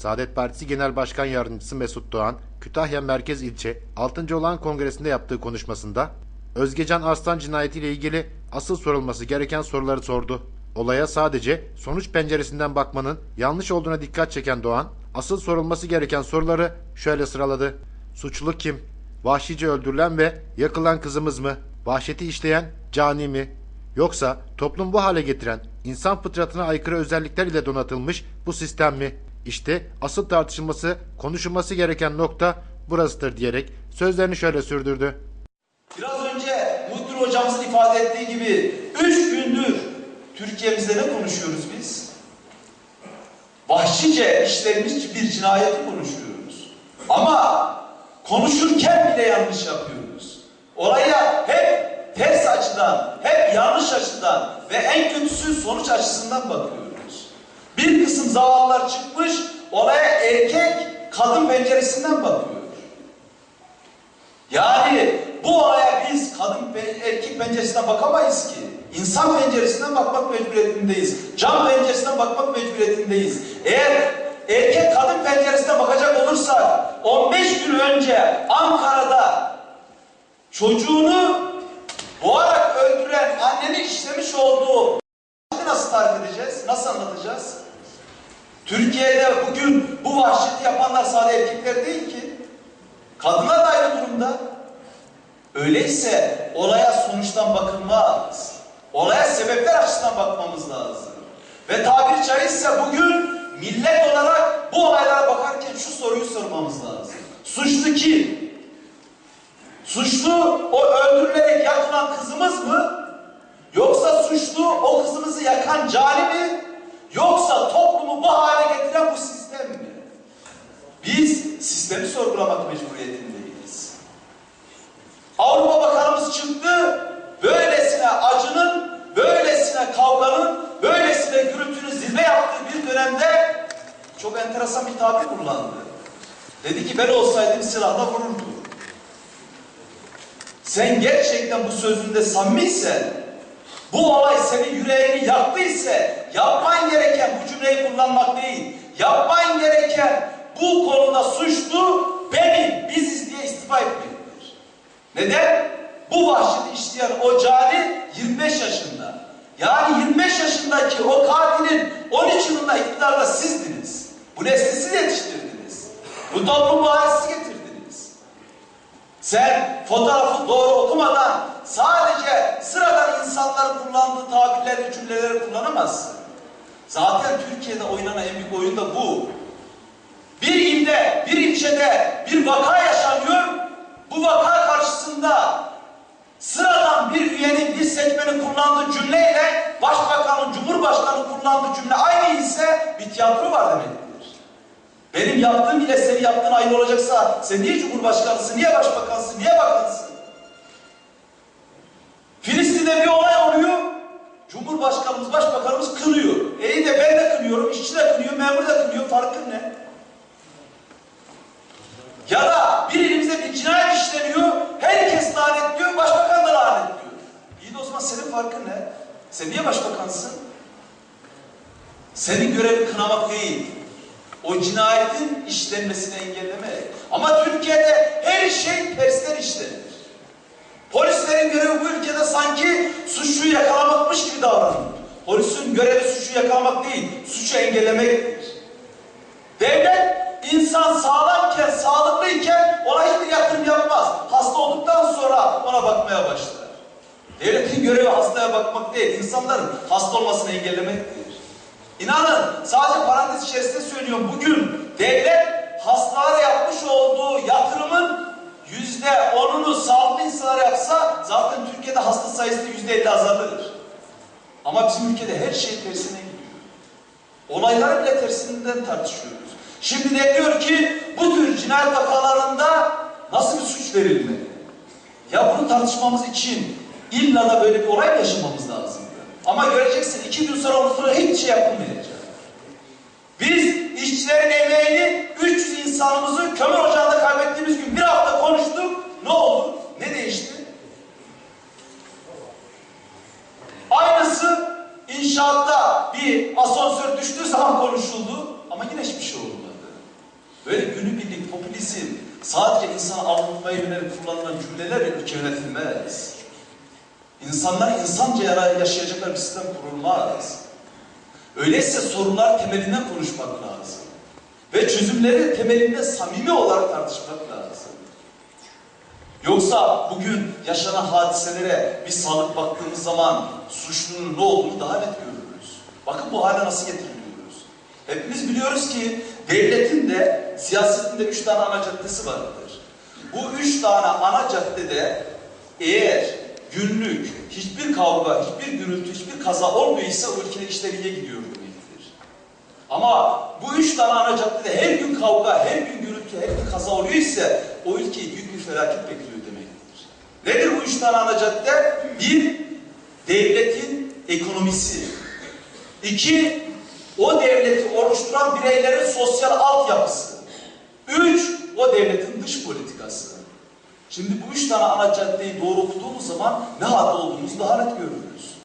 Saadet Partisi Genel Başkan Yardımcısı Mesut Doğan, Kütahya Merkez İlçe 6. olan kongresinde yaptığı konuşmasında Özgecan Arslan cinayetiyle ilgili asıl sorulması gereken soruları sordu. Olaya sadece sonuç penceresinden bakmanın yanlış olduğuna dikkat çeken Doğan, asıl sorulması gereken soruları şöyle sıraladı. Suçlu kim? Vahşice öldürülen ve yakılan kızımız mı? Vahşeti işleyen cani mi? Yoksa toplum bu hale getiren insan fıtratına aykırı özellikler ile donatılmış bu sistem mi? İşte asıl tartışılması, konuşulması gereken nokta burasıdır diyerek sözlerini şöyle sürdürdü. Biraz önce Muhittin hocamızın ifade ettiği gibi üç gündür Türkiye'mizde ne konuşuyoruz biz? Vahşice işlenmiş bir cinayeti konuşuyoruz. Ama konuşurken bile yanlış yapıyoruz. Oraya hep ters açıdan, hep yanlış açıdan ve en kötüsü sonuç açısından bakıyoruz. Zavallılar çıkmış olaya erkek kadın penceresinden bakıyor. Yani bu olaya biz kadın erkek penceresinden bakamayız ki. İnsan penceresinden bakmak mecburiyetindeyiz. Can penceresinden bakmak mecburiyetindeyiz. Eğer erkek kadın penceresinden bakacak olursak 15 gün önce Ankara'da çocuğunu boğarak öldüren annenin işlemiş olduğu nasıl tarif edeceğiz? Nasıl anlatacağız? Türkiye'de bugün bu vahşeti yapanlar sadece erkekler değil ki. Kadınlar da aynı durumda. Öyleyse olaya sonuçtan bakılmaz. Olaya sebepler açısından bakmamız lazım. Ve tabiri caizse bugün millet olarak bu olaylara bakarken şu soruyu sormamız lazım. Suçlu kim? Suçlu o öldürülerek yakılan kızımız mı? Yoksa suçlu o kızımızı yakan cani mi? Yoksa toplumu bu hale getiren bu sistem mi? Biz sistemi sorgulamak mecburiyetindeyiz. Avrupa Bakanımız çıktı, böylesine acının, böylesine kavganın, böylesine gürültünün zirve yaptığı bir dönemde çok enteresan bir tabir kullandı. Dedi ki ben olsaydım silahla vururdum. Sen gerçekten bu sözünde samimiysen, bu olay senin yüreğini yaktıysa, yapman gereken bu cümleyi kullanmak değil, yapman gereken bu konuda suçlu benim, biziz diye istifa etmektir. Neden? Bu vahşeti işleyen o cani 25 yaşında. Yani 25 yaşındaki o katilin 13 yılında iktidarda sizdiniz. Bu nesli siz yetiştirdiniz. Bu toplum siz getirdiniz. Sen fotoğrafı doğru okumadan sadece sıradan insanların kullandığı tabirleri, cümleleri kullanamazsın. Zaten Türkiye'de oynanan en büyük oyun da bu. Bir ilde, bir ilçede bir vaka yaşanıyor. Bu vaka karşısında sıradan bir üyenin, bir seçmenin kullandığı cümleyle başbakanın, cumhurbaşkanının kullandığı cümle aynı ise bir tiyatro var demektir. Benim yaptığım ile senin yaptığın aynı olacaksa sen niye cumhurbaşkanısın, niye başbakansın, niye bakansın? Filistin'de bir olay oluyor. Cumhurbaşkanımız, başbakanımız kınıyor. E de ben de kınıyorum, işçi de kınıyor, memur da kınıyor. Farkın ne? Ya da bir elimizde bir cinayet işleniyor, herkes lanetliyor, başbakan da lanetliyor. İyi de o zaman senin farkın ne? Sen niye başbakansın? Senin görevin kınamak değil. O cinayetin işlenmesini engellemek. Ama Türkiye'de her şey tersten işlenir. Polislerin görevi bu ülkede sanki suçluyu yakalamakmış gibi davranır. Polisin görevi suçu yakalamak değil, suçu engellemektir. Devlet insan sağlamken, sağlıklıyken ona hiçbir yatırım yapmaz. Hasta olduktan ona bakmaya başlar. Devletin görevi hastaya bakmak değil, insanların hasta olmasını engellemektir. İnanın sadece parantez içerisinde söylüyorum. Bugün devlet hastalara yapmış olduğu yatırımın yüzde onunu sağlıklı insanlara yapsa zaten Türkiye'de hasta sayısı yüzde elli azalır. Ama bizim ülkede her şey tersine gidiyor. Olayları bile tersinden tartışıyoruz. Şimdi de diyor ki bu tür cinayet vakalarında nasıl bir suç verilmeli? Ya bunu tartışmamız için illa da böyle bir olay mı yaşamamız lazım? Ama göreceksin iki gün sonra sonra hiçbir şey yapılmayacak. Biz işçilerin emeğini 300 insanımızı kömür ocağında kaybettiğimiz gün bir hafta konuştuk. Ne oldu? Ne değişti? Aynısı inşaatta bir asansör düştüğü zaman konuşuldu ama yine hiçbir şey olmadı. Böyle günübirlik popülizm sadece insanı avutmaya yönelik kullanılan cümlelerle ülke yönetilmez. İnsanlar insanca yaşayacaklar bir sistem kurulmaz. Öyleyse sorunlar temelinden konuşmak lazım. Ve çözümleri temelinde samimi olarak tartışmak lazım. Yoksa bugün yaşanan hadiselere bir sağlık baktığımız zaman suçlunun ne olduğunu daha net görürüz. Bakın bu hale nasıl getiriliyoruz. Hepimiz biliyoruz ki devletin de siyasetin de üç tane ana caddesi vardır. Bu üç tane ana caddede eğer günlük hiçbir kavga, hiçbir gürültü, hiçbir kaza olmuyorsa o ülkede işler gidiyor demektir. Ama bu üç tane ana caddede her gün kavga, her gün gürültü, her gün kaza oluyor ise o ülkeyi büyük bir felaket bekliyor demektir. Nedir bu üç tane ana cadde? Bir, devletin ekonomisi. İki, o devleti oluşturan bireylerin sosyal altyapısı. Üç, o devletin dış politikası. Şimdi bu üç tane ana caddeyi doğru okuduğumuz zaman ne halde olduğumuzu daha net görürüz.